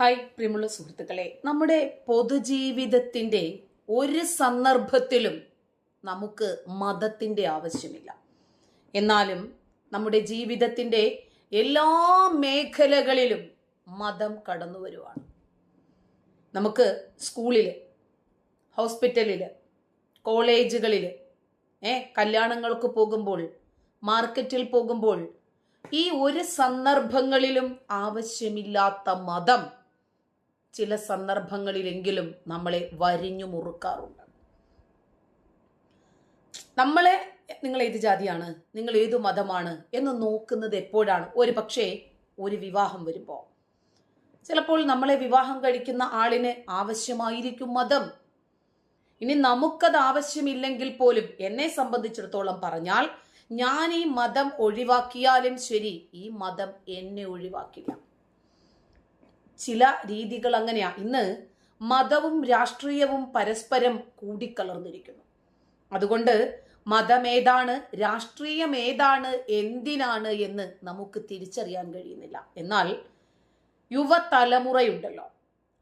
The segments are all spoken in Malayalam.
ഹായ് പ്രിയമുള്ള സുഹൃത്തുക്കളെ. നമ്മുടെ പൊതുജീവിതത്തിന്റെ ഒരു സന്ദർഭത്തിലും നമുക്ക് മതത്തിന്റെ ആവശ്യമില്ല. എന്നാലും നമ്മുടെ ജീവിതത്തിന്റെ എല്ലാ മേഖലകളിലും മതം കടന്നു വരുവാണ്. നമുക്ക് സ്കൂളിൽ ഹോസ്പിറ്റലിൽ കോളേജുകളിൽ ഏ കല്യാണങ്ങൾക്ക് പോകുമ്പോൾ മാർക്കറ്റിൽ പോകുമ്പോൾ ഈ ഒരു സന്ദർഭങ്ങളിലും ആവശ്യമില്ലാത്ത മതം ചില സന്ദർഭങ്ങളിലെങ്കിലും നമ്മളെ വരിഞ്ഞു മുറുക്കാറുണ്ട്. നമ്മളെ നിങ്ങൾ ഏത് ജാതിയാണ്? നിങ്ങൾ ഏത് മതമാണ്? എന്ന് നോക്കുന്നത് എപ്പോഴാണ്? ഒരു പക്ഷേ ഒരു വിവാഹം വരുമ്പോൾ ചിലപ്പോൾ നമ്മളെ വിവാഹം കഴിക്കുന്ന ആളിന് ആവശ്യമായിരിക്കും മതം. ഇനി നമുക്കത് ആവശ്യമില്ലെങ്കിൽ പോലും എന്നെ സംബന്ധിച്ചിടത്തോളം പറഞ്ഞാൽ ഞാൻ ഈ മതം ഒഴിവാക്കിയാലും ശരി ഈ മതം എന്നെ ഒഴിവാക്കില്ല. ചില രീതികൾ അങ്ങനെയാ. ഇന്ന് മതവും രാഷ്ട്രീയവും പരസ്പരം കൂടിക്കലർന്നിരിക്കുന്നു. അതുകൊണ്ട് മതമേതാണ് രാഷ്ട്രീയമേതാണ് എന്തിനാണ് എന്ന് നമുക്ക് തിരിച്ചറിയാൻ കഴിയുന്നില്ല. എന്നാൽ യുവതലമുറയുണ്ടല്ലോ.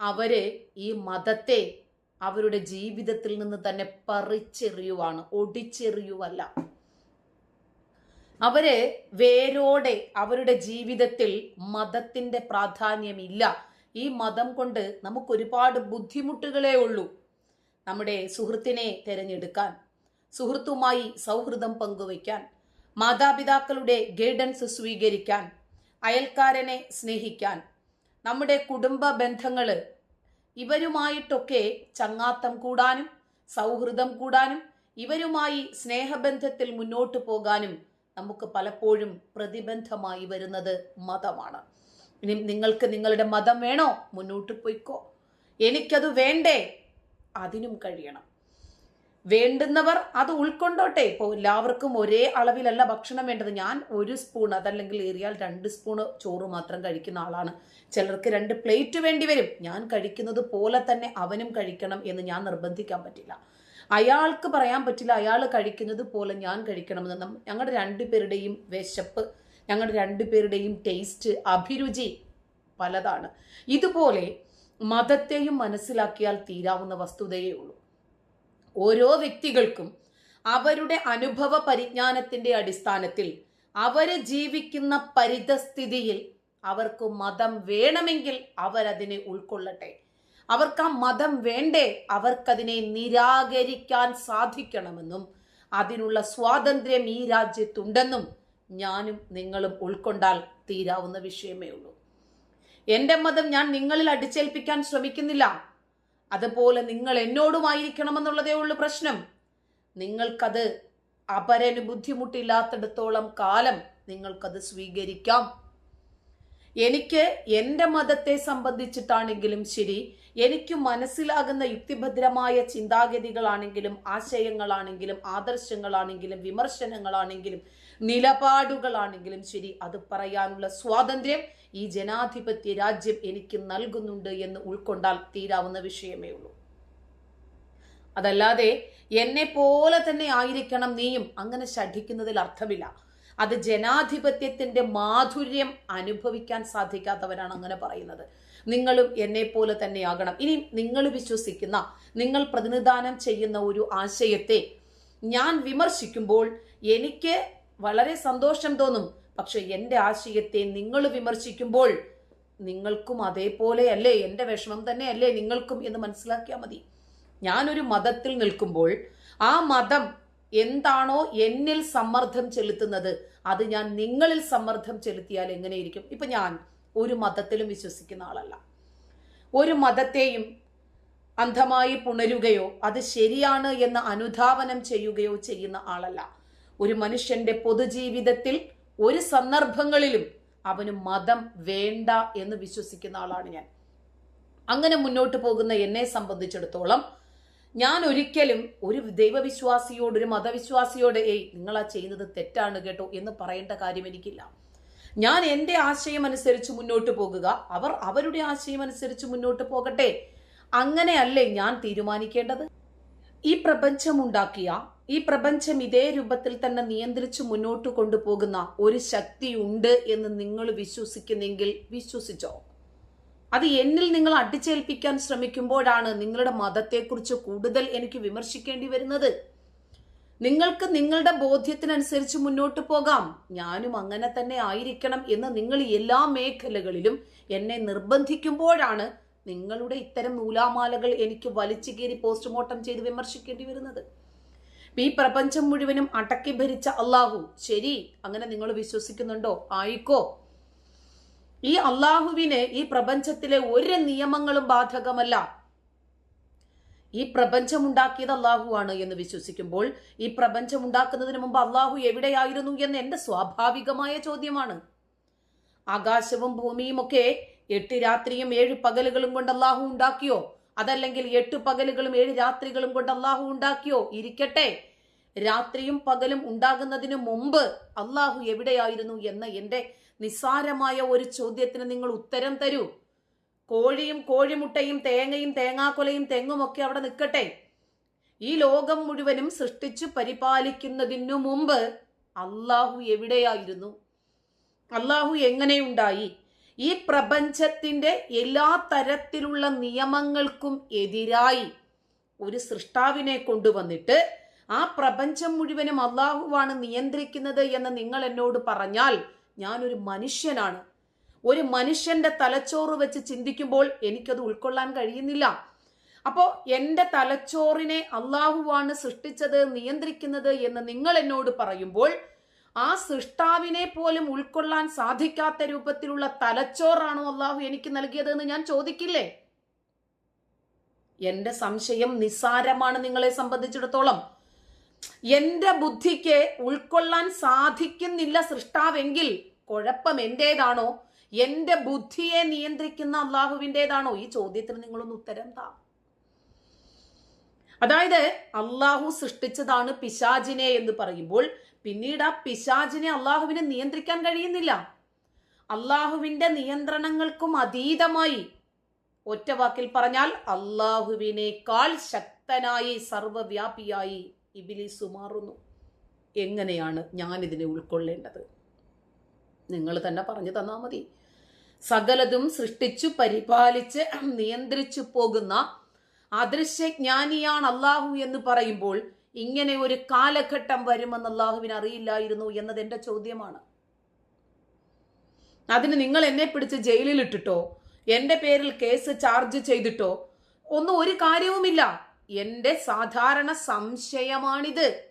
അവർ ഈ മതത്തെ അവരുടെ ജീവിതത്തിൽ നിന്ന് തന്നെ പറിച്ചെറിയുവാണ് ഒടിച്ചെറിയുവല്ല. അവർ വേരോടെ അവരുടെ ജീവിതത്തിൽ മതത്തിന്റെ പ്രാധാന്യമില്ല. ഈ മതം കൊണ്ട് നമുക്ക് ഒരുപാട് ബുദ്ധിമുട്ടുകളേ ഉള്ളൂ നമ്മുടെ സുഹൃത്തിനെ തിരഞ്ഞെടുക്കാൻ സുഹൃത്തുമായി സൗഹൃദം പങ്കുവയ്ക്കാൻ മാതാപിതാക്കളുടെ ഗൈഡൻസ് സ്വീകരിക്കാൻ അയൽക്കാരനെ സ്നേഹിക്കാൻ നമ്മുടെ കുടുംബ ബന്ധങ്ങൾ ഇവരുമായിട്ടൊക്കെ ചങ്ങാത്തം കൂടാനും സൗഹൃദം കൂടാനും ഇവരുമായി സ്നേഹബന്ധത്തിൽ മുന്നോട്ട് പോകാനും നമുക്ക് പലപ്പോഴും പ്രതിബന്ധമായി വരുന്നത് മതമാണ്. ഇനി നിങ്ങൾക്ക് നിങ്ങളുടെ മതം വേണോ? മുന്നോട്ട് പോയിക്കോ. എനിക്കത് വേണ്ടേ? അതിനും കഴിയണം. വേണ്ടുന്നവർ അത് ഉൾക്കൊണ്ടോട്ടെ. ഇപ്പോൾ എല്ലാവർക്കും ഒരേ അളവിലല്ല ഭക്ഷണം വേണ്ടത്. ഞാൻ ഒരു സ്പൂൺ അതല്ലെങ്കിൽ ഏറിയാൽ രണ്ട് സ്പൂൺ ചോറ് മാത്രം കഴിക്കുന്ന ആളാണ്. ചിലർക്ക് രണ്ട് പ്ലേറ്റ് വേണ്ടി വരും. ഞാൻ കഴിക്കുന്നത് പോലെ തന്നെ അവനും കഴിക്കണം എന്ന് ഞാൻ നിർബന്ധിക്കാൻ പറ്റില്ല. അയാൾക്ക് പറയാൻ പറ്റില്ല അയാൾ കഴിക്കുന്നത് പോലെ ഞാൻ കഴിക്കണമെന്ന് ഞങ്ങളുടെ രണ്ടുപേരുടെയും വിശപ്പ് ഞങ്ങളുടെ രണ്ടുപേരുടെയും ടേസ്റ്റ് അഭിരുചി പലതാണ്. ഇതുപോലെ മതത്തെയും മനസ്സിലാക്കിയാൽ തീരാവുന്ന വസ്തുതയേ ഉള്ളൂ. ഓരോ വ്യക്തികൾക്കും അവരുടെ അനുഭവ പരിജ്ഞാനത്തിന്റെ അടിസ്ഥാനത്തിൽ അവർ ജീവിക്കുന്ന പരിതസ്ഥിതിയിൽ അവർക്ക് മതം വേണമെങ്കിൽ അവരതിനെ ഉൾക്കൊള്ളട്ടെ. അവർക്ക് ആ മതം വേണ്ടേ? അവർക്കതിനെ നിരാകരിക്കാൻ സാധിക്കണമെന്നും അതിനുള്ള സ്വാതന്ത്ര്യം ഈ രാജ്യത്തുണ്ടെന്നും ഞാനും നിങ്ങളും ഉൾക്കൊണ്ടാൽ തീരാവുന്ന വിഷയമേ ഉള്ളൂ. എന്റെ മതം ഞാൻ നിങ്ങളിൽ അടിച്ചേൽപ്പിക്കാൻ ശ്രമിക്കുന്നില്ല. അതുപോലെ നിങ്ങൾ എന്നോടുമായിരിക്കണമെന്നുള്ളതേ ഉള്ളൂ പ്രശ്നം. നിങ്ങൾക്കത് അപരന് ബുദ്ധിമുട്ടില്ലാത്തിടത്തോളം കാലം നിങ്ങൾക്കത് സ്വീകരിക്കാം. എനിക്ക് എന്റെ മതത്തെ സംബന്ധിച്ചിട്ടാണെങ്കിലും ശരി എനിക്ക് മനസ്സിലാകുന്ന യുക്തിഭദ്രമായ ചിന്താഗതികളാണെങ്കിലും ആശയങ്ങളാണെങ്കിലും ആദർശങ്ങളാണെങ്കിലും വിമർശനങ്ങളാണെങ്കിലും നിലപാടുകളാണെങ്കിലും ശരി അത് പറയാനുള്ള സ്വാതന്ത്ര്യം ഈ ജനാധിപത്യ രാജ്യം എനിക്ക് നൽകുന്നുണ്ട് എന്ന് ഉൾക്കൊണ്ടാൽ തീരാവുന്ന വിഷയമേ ഉള്ളൂ. അതല്ലാതെ എന്നെ പോലെ തന്നെ ആയിരിക്കണം നീയും. അങ്ങനെ ശഠിക്കുന്നതിൽ അർത്ഥമില്ല. അത് ജനാധിപത്യത്തിന്റെ മാധുര്യം അനുഭവിക്കാൻ സാധിക്കാത്തവരാണ് അങ്ങനെ പറയുന്നത്. നിങ്ങളും എന്നെ പോലെ തന്നെയാകണം. ഇനി നിങ്ങൾ വിശ്വസിക്കുന്ന നിങ്ങൾ പ്രതിനിധാനം ചെയ്യുന്ന ഒരു ആശയത്തെ ഞാൻ വിമർശിക്കുമ്പോൾ എനിക്ക് വളരെ സന്തോഷം തോന്നും. പക്ഷെ എന്റെ ആശയത്തെ നിങ്ങൾ വിമർശിക്കുമ്പോൾ നിങ്ങൾക്കും അതേപോലെ അല്ലേ എന്റെ വിഷമം തന്നെ അല്ലേ നിങ്ങൾക്കും എന്ന് മനസ്സിലാക്കിയാൽ മതി. ഞാനൊരു മതത്തിൽ നിൽക്കുമ്പോൾ ആ മതം എന്താണോ എന്നിൽ സമ്മർദ്ദം ചെലുത്തുന്നത് അത് ഞാൻ നിങ്ങളിൽ സമ്മർദ്ദം ചെലുത്തിയാൽ എങ്ങനെയിരിക്കും? ഇപ്പൊ ഞാൻ ഒരു മതത്തിലും വിശ്വസിക്കുന്ന ആളല്ല. ഒരു മതത്തെയും അന്ധമായി പുണരുകയോ അത് ശരിയാണ് എന്ന് അനുധാവനം ചെയ്യുകയോ ചെയ്യുന്ന ആളല്ല. ഒരു മനുഷ്യന്റെ പൊതുജീവിതത്തിൽ ഒരു സന്ദർഭങ്ങളിലും അവന് മതം വേണ്ട എന്ന് വിശ്വസിക്കുന്ന ആളാണ് ഞാൻ. അങ്ങനെ മുന്നോട്ട് പോകുന്ന എന്നെ സംബന്ധിച്ചിടത്തോളം ഞാൻ ഒരിക്കലും ഒരു ദൈവവിശ്വാസിയോട് ഒരു മതവിശ്വാസിയോട് ഏയ് ആ ചെയ്യുന്നത് തെറ്റാണ് കേട്ടോ എന്ന് പറയേണ്ട കാര്യം എനിക്കില്ല. ഞാൻ എന്റെ ആശയം അനുസരിച്ച് മുന്നോട്ട് പോകുക. അവർ അവരുടെ ആശയം അനുസരിച്ച് മുന്നോട്ട് പോകട്ടെ. അങ്ങനെയല്ലേ ഞാൻ തീരുമാനിക്കേണ്ടത്? ഈ പ്രപഞ്ചമുണ്ടാക്കിയ ഈ പ്രപഞ്ചം ഇതേ രൂപത്തിൽ തന്നെ നിയന്ത്രിച്ച് മുന്നോട്ട് കൊണ്ടുപോകുന്ന ഒരു ശക്തിയുണ്ട് എന്ന് നിങ്ങൾ വിശ്വസിക്കുന്നെങ്കിൽ വിശ്വസിച്ചോ? അത് എന്നിൽ നിങ്ങൾ അടിച്ചേൽപ്പിക്കാൻ ശ്രമിക്കുമ്പോഴാണ് നിങ്ങളുടെ മതത്തെക്കുറിച്ച് കൂടുതൽ എനിക്ക് വിമർശിക്കേണ്ടി വരുന്നത്. നിങ്ങൾക്ക് നിങ്ങളുടെ ബോധ്യത്തിനനുസരിച്ച് മുന്നോട്ട് പോകാം. ഞാനും അങ്ങനെ തന്നെ ആയിരിക്കണം എന്ന് നിങ്ങൾ എല്ലാ മേഖലകളിലും എന്നെ നിർബന്ധിക്കുമ്പോഴാണ് നിങ്ങളുടെ ഇത്തരം നൂലാമാലകൾ എനിക്ക് വലിച്ചു കീറി പോസ്റ്റ്മോർട്ടം ചെയ്ത് വിമർശിക്കേണ്ടി വരുന്നത്. ഈ പ്രപഞ്ചം മുഴുവനും അടക്കി ഭരിച്ച അള്ളാഹു. ശരി അങ്ങനെ നിങ്ങൾ വിശ്വസിക്കുന്നുണ്ടോ? ആയിക്കോ. ഈ അള്ളാഹുവിന് ഈ പ്രപഞ്ചത്തിലെ ഒരു നിയമങ്ങളും ബാധകമല്ല. ഈ പ്രപഞ്ചം ഉണ്ടാക്കിയത് അള്ളാഹുവാണ് എന്ന് വിശ്വസിക്കുമ്പോൾ ഈ പ്രപഞ്ചം ഉണ്ടാക്കുന്നതിന് മുമ്പ് അള്ളാഹു എവിടെയായിരുന്നു എന്ന് എന്റെ സ്വാഭാവികമായ ചോദ്യമാണ്. ആകാശവും ഭൂമിയും ഒക്കെ എട്ട് രാത്രിയും ഏഴ് പകലുകളും കൊണ്ട് അള്ളാഹു ഉണ്ടാക്കിയോ? അതല്ലെങ്കിൽ എട്ട് പകലുകളും ഏഴ് രാത്രികളും കൊണ്ട് അള്ളാഹു ഉണ്ടാക്കിയോ? ഇരിക്കട്ടെ. രാത്രിയും പകലും ഉണ്ടാകുന്നതിന് മുമ്പ് അള്ളാഹു എവിടെയായിരുന്നു എന്ന എന്റെ നിസ്സാരമായ ഒരു ചോദ്യത്തിന് നിങ്ങൾ ഉത്തരം തരൂ. കോഴിയും കോഴിമുട്ടയും തേങ്ങയും തേങ്ങാക്കൊലയും തെങ്ങുമൊക്കെ അവിടെ നിൽക്കട്ടെ. ഈ ലോകം മുഴുവനും സൃഷ്ടിച്ചു പരിപാലിക്കുന്നതിനു മുമ്പ് അള്ളാഹു എവിടെയായിരുന്നു? അള്ളാഹു എങ്ങനെയുണ്ടായി? ഈ പ്രപഞ്ചത്തിന്റെ എല്ലാ തരത്തിലുള്ള നിയമങ്ങൾക്കും എതിരായി ഒരു സൃഷ്ടാവിനെ കൊണ്ടുവന്നിട്ട് ആ പ്രപഞ്ചം മുഴുവനും അള്ളാഹുവാണ് നിയന്ത്രിക്കുന്നത് എന്ന് നിങ്ങൾ എന്നോട് പറഞ്ഞാൽ ഞാനൊരു മനുഷ്യനാണ്. ഒരു മനുഷ്യന്റെ തലച്ചോറ് വെച്ച് ചിന്തിക്കുമ്പോൾ എനിക്കത് ഉൾക്കൊള്ളാൻ കഴിയുന്നില്ല. അപ്പോൾ എന്റെ തലച്ചോറിനെ അള്ളാഹുവാണ് സൃഷ്ടിച്ചത് നിയന്ത്രിക്കുന്നത് എന്ന് നിങ്ങൾ എന്നോട് പറയുമ്പോൾ ആ സൃഷ്ടാവിനെ പോലും ഉൾക്കൊള്ളാൻ സാധിക്കാത്ത രൂപത്തിലുള്ള തലച്ചോറാണോ അള്ളാഹു എനിക്ക് നൽകിയത് എന്ന് ഞാൻ ചോദിക്കില്ലേ? എന്റെ സംശയം നിസ്സാരമാണ് നിങ്ങളെ സംബന്ധിച്ചിടത്തോളം. എന്റെ ബുദ്ധിക്ക് ഉൾക്കൊള്ളാൻ സാധിക്കുന്നില്ല സൃഷ്ടാവെങ്കിൽ കുഴപ്പം എന്റെതാണോ എന്റെ ബുദ്ധിയെ നിയന്ത്രിക്കുന്ന അള്ളാഹുവിന്റെതാണോ ഈ ചോദ്യത്തിന് നിങ്ങളൊന്ന് ഉത്തരം താ. അതായത് അള്ളാഹു സൃഷ്ടിച്ചതാണ് പിശാജിനെ എന്ന് പറയുമ്പോൾ പിന്നീട് ആ പിശാജിനെ അള്ളാഹുവിനെ നിയന്ത്രിക്കാൻ കഴിയുന്നില്ല. അള്ളാഹുവിന്റെ നിയന്ത്രണങ്ങൾക്കും അതീതമായി ഒറ്റ വാക്കിൽ പറഞ്ഞാൽ അള്ളാഹുവിനേക്കാൾ ശക്തനായി സർവവ്യാപിയായി ഇബിലിസു മാറുന്നു എങ്ങനെയാണ് ഞാനിതിനെ ഉൾക്കൊള്ളേണ്ടത്? നിങ്ങൾ തന്നെ പറഞ്ഞു തന്നാൽ മതി. സകലതും സൃഷ്ടിച്ചു പരിപാലിച്ച് നിയന്ത്രിച്ചു പോകുന്ന അദൃശ്യജ്ഞാനിയാണ് അള്ളാഹു എന്ന് പറയുമ്പോൾ ഇങ്ങനെ ഒരു കാലഘട്ടം വരുമെന്ന് അള്ളാഹുവിന് അറിയില്ലായിരുന്നു എന്നത് എന്റെ ചോദ്യമാണ്. അതിന് നിങ്ങൾ എന്നെ പിടിച്ച് ജയിലിലിട്ടിട്ടോ എന്റെ പേരിൽ കേസ് ചാർജ് ചെയ്തിട്ടോ ഒന്നും ഒരു കാര്യവുമില്ല. എന്റെ സാധാരണ സംശയമാണിത്.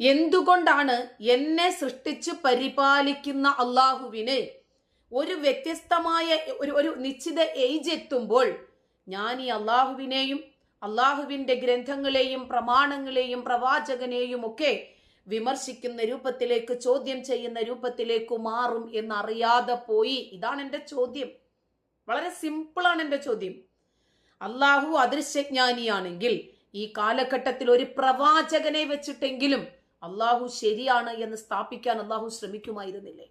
എന്തുകൊണ്ടാണ് എന്നെ സൃഷ്ടിച്ച് പരിപാലിക്കുന്ന അള്ളാഹുവിന് ഒരു വ്യത്യസ്തമായ ഒരു ഒരു നിശ്ചിത ഏജ് എത്തുമ്പോൾ ഞാൻ ഈ അള്ളാഹുവിനെയും അള്ളാഹുവിന്റെ ഗ്രന്ഥങ്ങളെയും പ്രമാണങ്ങളെയും പ്രവാചകനെയും ഒക്കെ വിമർശിക്കുന്ന രൂപത്തിലേക്ക് ചോദ്യം ചെയ്യുന്ന രൂപത്തിലേക്ക് മാറും എന്നറിയാതെ പോയി. ഇതാണ് എന്റെ ചോദ്യം. വളരെ സിമ്പിളാണ് എന്റെ ചോദ്യം. അള്ളാഹു അദൃശ്യജ്ഞാനിയാണെങ്കിൽ ഈ കാലഘട്ടത്തിൽ ഒരു പ്രവാചകനെ വെച്ചിട്ടെങ്കിലും അള്ളാഹു ശരിയാണ് എന്ന് സ്ഥാപിക്കാൻ അള്ളാഹു ശ്രമിക്കുമായിരുന്നില്ലേ?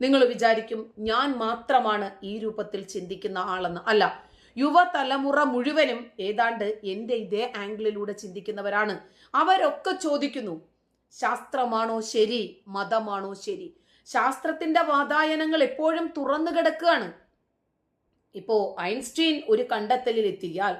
നിങ്ങൾ വിചാരിക്കും ഞാൻ മാത്രമാണ് ഈ രൂപത്തിൽ ചിന്തിക്കുന്ന ആളെന്ന്. അല്ല യുവതലമുറ മുഴുവനും ഏതാണ്ട് എന്റെ ഇതേ ആംഗിളിലൂടെ ചിന്തിക്കുന്നവരാണ്. അവരൊക്കെ ചോദിക്കുന്നു ശാസ്ത്രമാണോ ശരി മതമാണോ ശരി? ശാസ്ത്രത്തിന്റെ വാതായനങ്ങൾ എപ്പോഴും തുറന്നു കിടക്കുകയാണ്. ഇപ്പോ ഐൻസ്റ്റീൻ ഒരു കണ്ടെത്തലിൽ എത്തിയാൽ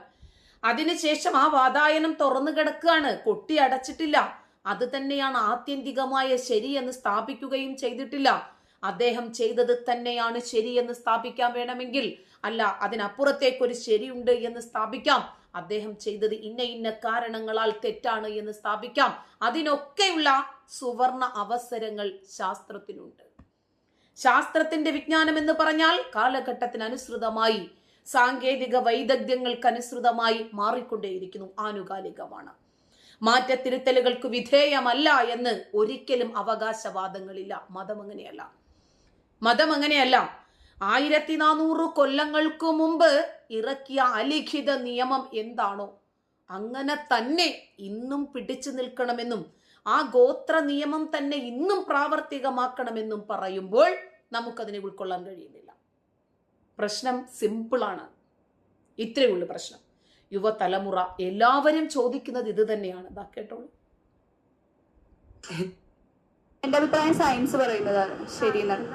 അതിനുശേഷം ആ വാതായനം തുറന്നു കിടക്കുകയാണ്. കൊട്ടി അടച്ചിട്ടില്ല. അത് തന്നെയാണ് ആത്യന്തികമായ ശരി എന്ന് സ്ഥാപിക്കുകയും ചെയ്തിട്ടില്ല. അദ്ദേഹം ചെയ്തത് തന്നെയാണ് ശരിയെന്ന് സ്ഥാപിക്കാൻ വേണമെങ്കിൽ. അല്ല അതിനപ്പുറത്തേക്കൊരു ശരിയുണ്ട് എന്ന് സ്ഥാപിക്കാം. അദ്ദേഹം ചെയ്തത് ഇന്ന ഇന്ന കാരണങ്ങളാൽ തെറ്റാണ് എന്ന് സ്ഥാപിക്കാം. അതിനൊക്കെയുള്ള സുവർണ അവസരങ്ങൾ ശാസ്ത്രത്തിനുണ്ട്. ശാസ്ത്രത്തിന്റെ വിജ്ഞാനം എന്ന് പറഞ്ഞാൽ കാലഘട്ടത്തിനനുസൃതമായി സാങ്കേതിക വൈദഗ്ധ്യങ്ങൾക്കനുസൃതമായി മാറിക്കൊണ്ടേയിരിക്കുന്നു ആനുകാലികമാണ്. മാറ്റത്തിരുത്തലുകൾക്ക് വിധേയമല്ല എന്ന് ഒരിക്കലും അവകാശവാദങ്ങളില്ല. മതം അങ്ങനെയല്ല മതം അങ്ങനെയല്ല ആയിരത്തി നാനൂറ് കൊല്ലങ്ങൾക്ക് മുമ്പ് ഇറക്കിയ അലിഖിത നിയമം എന്താണോ അങ്ങനെ തന്നെ ഇന്നും പിടിച്ചു നിൽക്കണമെന്നും ആ ഗോത്ര നിയമം തന്നെ ഇന്നും പ്രാവർത്തികമാക്കണമെന്നും പറയുമ്പോൾ നമുക്കതിനെ ഉൾക്കൊള്ളാൻ കഴിയുന്നില്ല. പ്രശ്നം സിമ്പിളാണ് ഇത്രയേ ഉള്ളൂ പ്രശ്നം. യുവതലമുറ എല്ലാവരും ചോദിക്കുന്നത് ഇത് തന്നെയാണ്. ഇതാ കേട്ടോളൂ. എന്റെ അഭിപ്രായം സയൻസ് പറയുന്നതാണ്. ശരിയെന്നാണ്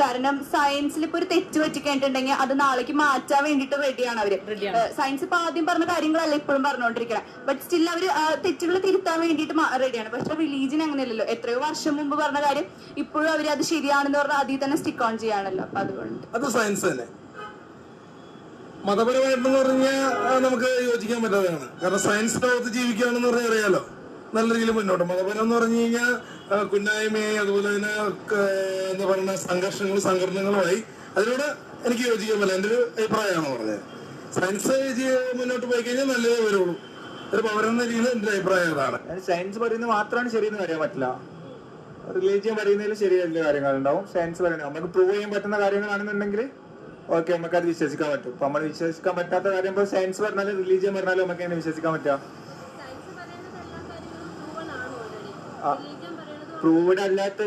കാരണം സയൻസിൽ ഇപ്പൊ ഒരു തെറ്റ് പറ്റിക്കഴിഞ്ഞിട്ടുണ്ടെങ്കിൽ അത് നാളേക്ക് മാറ്റാൻ വേണ്ടിട്ട് റെഡിയാണ് അവർ. സയൻസ് ഇപ്പൊ ആദ്യം പറഞ്ഞ കാര്യങ്ങളല്ല ഇപ്പോഴും പറഞ്ഞുകൊണ്ടിരിക്കണം ബട്ട് സ്റ്റിൽ അവർ തെറ്റുകൾ തിരുത്താൻ വേണ്ടിയിട്ട് റെഡിയാണ് പക്ഷെ റിലീജിയൻ അങ്ങനെയല്ലല്ലോ. എത്രയോ വർഷം മുമ്പ് പറഞ്ഞ കാര്യം ഇപ്പോഴും അവർ അത് ശരിയാണെന്ന് പറഞ്ഞാൽ അതിൽ തന്നെ സ്റ്റിക്ക് ഓൺ ചെയ്യാണല്ലോ. അപ്പൊ അതുകൊണ്ട്. അത് സയൻസ് തന്നെ. മതപരമായിട്ടെന്ന് പറഞ്ഞാൽ നമുക്ക് യോജിക്കാൻ പറ്റാത്തതാണ്. കാരണം സയൻസ് ലോകത്ത് ജീവിക്കുകയാണെന്ന് പറഞ്ഞാൽ അറിയാലോ. നല്ല രീതിയിൽ മുന്നോട്ട് മതപരം എന്ന് പറഞ്ഞു കഴിഞ്ഞാൽ കുന്നായ്മയെ അതുപോലെ തന്നെ എന്താ പറയുക സംഘർഷങ്ങളും സംഘടനകളുമായി അതിനോട് എനിക്ക് യോജിക്കാൻ പറ്റില്ല എന്റെ ഒരു അഭിപ്രായമാണ് പറഞ്ഞത്. സയൻസ് മുന്നോട്ട് പോയി കഴിഞ്ഞാൽ നല്ലതേ വരുള്ളൂ. ഒരു പൗരൻ എന്ന രീതിയിൽ എന്റെ അഭിപ്രായം അതാണ്. സയൻസ് പറയുന്നത് മാത്രമാണ് ശരിയെന്ന് പറയാൻ പറ്റില്ല. റിലീജിയൻ പറയുന്നതിൽ ശരിയല്ല കാര്യങ്ങളുണ്ടാവും. സയൻസ് പറയുന്നത് നമുക്ക് പ്രൂവ് ചെയ്യാൻ പറ്റുന്ന കാര്യങ്ങളാണെന്നുണ്ടെങ്കിൽ ഓക്കെ നമുക്ക് അത് വിശ്വസിക്കാൻ പറ്റും. അപ്പൊ നമ്മൾ വിശ്വസിക്കാൻ പറ്റാത്ത കാര്യം സയൻസ് പറഞ്ഞാലും റിലീജിയൻ പറഞ്ഞാലും നമുക്ക് എങ്ങനെ വിശ്വസിക്കാൻ പറ്റുക സയൻസ് പറയുന്നത് എല്ലാ കാര്യങ്ങളും പ്രൂവൺ ആണ് ഓൾറെഡി ആ. റിലീജിയൻ പറയുന്നത് പ്രൂവഡ് അല്ലാത്ത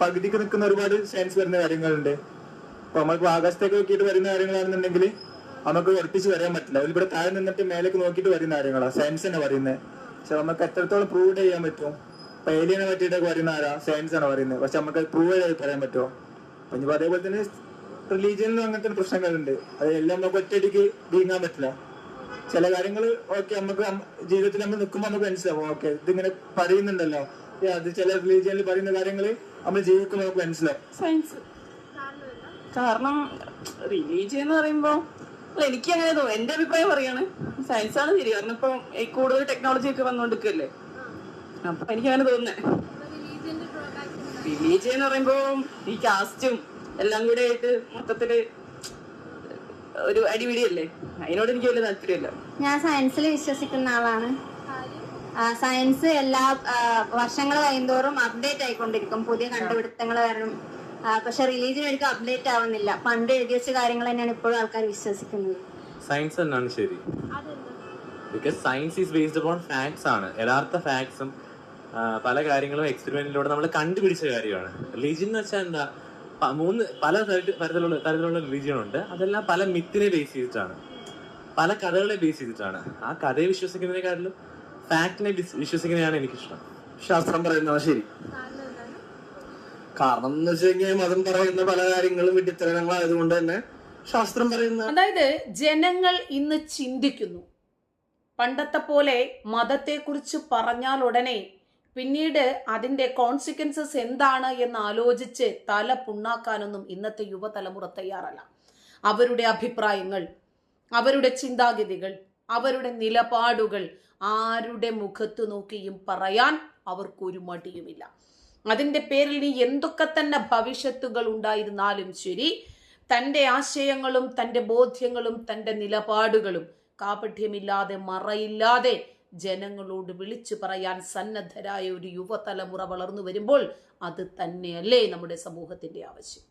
പകുതിക്ക് നിൽക്കുന്ന ഒരുപാട് സയൻസ് വരുന്ന കാര്യങ്ങളുണ്ട്. ഇപ്പൊ നമുക്ക് ആകാശത്തേക്ക് നോക്കിയിട്ട് വരുന്ന കാര്യങ്ങളാണെന്നുണ്ടെങ്കിൽ നമുക്ക് ഉറപ്പിച്ച് വരാൻ പറ്റില്ല. ഇവിടെ താഴെ നിന്നിട്ട് മേലേക്ക് നോക്കിയിട്ട് വരുന്ന കാര്യങ്ങളാണ് സയൻസ് തന്നെ പറയുന്നത് പക്ഷെ നമുക്ക് എത്രത്തോളം പ്രൂവ് ചെയ്യാൻ പറ്റും? ഇപ്പൊ ഏലിയനെ പറ്റിയിട്ടൊക്കെ വരുന്ന ആരാ? സയൻസ് ആണ് പറയുന്നത്. പക്ഷെ നമുക്ക് പ്രൂവ് ചെയ്ത് പറയാൻ പറ്റുമോ? അപ്പൊ അതേപോലെ തന്നെ റിലീജിയനിലും അങ്ങനത്തെ പ്രശ്നങ്ങളുണ്ട്. അത് എല്ലാം നമുക്ക് ഒറ്റയടിക്ക് നീങ്ങാൻ പറ്റില്ല. ചില കാര്യങ്ങൾ ഓക്കെ നമുക്ക് ജീവിതത്തിൽ നമ്മൾ നിൽക്കുമ്പോൾ നമുക്ക് മനസ്സിലാവും. ഓക്കെ ഇതിങ്ങനെ പറയുന്നുണ്ടല്ലോ. അത് ചില റിലീജിയനിൽ പറയുന്ന കാര്യങ്ങൾ നമ്മൾ ജീവിക്കുമ്പോൾ നമുക്ക് മനസ്സിലാവും. സയൻസ് കാരണം റിലീജിയൻ എന്ന് പറയുമ്പോ എനിക്ക് അങ്ങനെ തോന്നുന്നു. എന്റെ അഭിപ്രായം പറയാണ്. സയൻസ് ആണ് ശരി. കാരണം ഇപ്പൊ കൂടുതൽ ടെക്നോളജി ഒക്കെ വന്നുകൊണ്ടിരിക്കല്ലേ അപ്പൊ എനിക്ക് അങ്ങനെ തോന്നുന്നേ. റിലീജിയൻ എന്ന് പറയുമ്പോ ഈ കാസ്റ്റും എല്ലാം കൂടെ ആയിട്ട് മൊത്തത്തിൽ ഒരു അടിപിടിയല്ലേ? അതിനോട് എനിക്ക് വലിയ താല്പര്യമില്ല. ഞാൻ സയൻസിൽ വിശ്വസിക്കുന്ന ആളാണ്. സയൻസ് എല്ലാ വർഷങ്ങൾ കഴിയുന്തോറും അപ്ഡേറ്റ് ആയിക്കൊണ്ടിരിക്കും. പുതിയ കണ്ടുപിടുത്തങ്ങൾ വരണം പക്ഷെ റിലീജിയൻ ഒരിക്കലും അപ്ഡേറ്റ് ആവുന്നില്ല. പണ്ട് എഴുതി വെച്ച കാര്യങ്ങൾ തന്നെയാണ് ഇപ്പോഴും ആൾക്കാർ വിശ്വസിക്കുന്നത്. സയൻസ് തന്നെയാണ് ശരി. Because science is based upon facts ആണ്. യഥാർത്ഥ ഫാക്ട്സും പല കാര്യങ്ങളും എക്സ്പെരിമെന്റിലൂടെ നമ്മൾ കണ്ടുപിടിച്ച കാര്യമാണ്. റിലീജിയൻ എന്ന് വെച്ചാൽ എന്താ? മൂന്ന് പല തരത്തി- തരത്തിലുള്ള തരത്തിലുള്ള റിലീജിയൻ ഉണ്ട് അതെല്ലാം പല മിത്തിനെ ബേസ് ചെയ്തിട്ടാണ്. പല കഥകളെ ബേസ് ചെയ്തിട്ടാണ്. ആ കഥയെ വിശ്വസിക്കുന്നതിനെക്കാട്ടിലും ഫാക്ടിനെ വിശ്വസിക്കുന്നതാണ് എനിക്കിഷ്ടം. ശാസ്ത്രം പറയുന്നത് ശരി. കാരണം എന്ന് വെച്ച് കഴിഞ്ഞാൽ മതം പറയുന്ന പല കാര്യങ്ങളും വിഡിത്തരങ്ങളായതുകൊണ്ട് തന്നെ ശാസ്ത്രം പറയുന്ന അതായത് ജനങ്ങൾ ഇന്ന് ചിന്തിക്കുന്നു. പണ്ടത്തെ പോലെ മതത്തെക്കുറിച്ച് പറഞ്ഞാൽ ഉടനെ പിന്നീട് അതിന്റെ കോൺസിക്വൻസസ് എന്താണ് എന്ന് ആലോചിച്ച് തല പുണ്ണാക്കാനൊന്നും ഇന്നത്തെ യുവതലമുറ തയ്യാറല്ല. അവരുടെ അഭിപ്രായങ്ങൾ അവരുടെ ചിന്താഗതികൾ അവരുടെ നിലപാടുകൾ ആരുടെ മുഖത്ത് നോക്കിയും പറയാൻ അവർക്കൊരു മടിയുമില്ല. അതിന്റെ പേരിൽ നീ എന്തൊക്കെ തന്നെ ഭവിഷ്യത്തുകൾ ഉണ്ടായിരുന്നാലും ശരി തന്റെ ആശയങ്ങളും തന്റെ ബോധ്യങ്ങളും തന്റെ നിലപാടുകളും കാപഠ്യമില്ലാതെ മറയില്ലാതെ ജനങ്ങളോട് വിളിച്ചു പറയാൻ സന്നദ്ധരായ ഒരു യുവതലമുറ വളർന്നു വരുമ്പോൾ അത് തന്നെയല്ലേ നമ്മുടെ സമൂഹത്തിന്റെ ആവശ്യം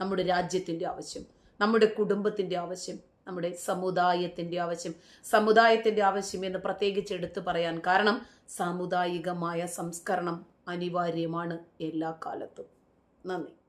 നമ്മുടെ രാജ്യത്തിന്റെ ആവശ്യം നമ്മുടെ കുടുംബത്തിന്റെ ആവശ്യം. നമ്മുടെ സമുദായത്തിന്റെ ആവശ്യം സമുദായത്തിന്റെ ആവശ്യം എന്ന് പ്രത്യേകിച്ച് എടുത്തു പറയാൻ കാരണം സാമുദായികമായ സംസ്കരണം അനിവാര്യമാണ് എല്ലാ കാലത്തും. നന്ദി.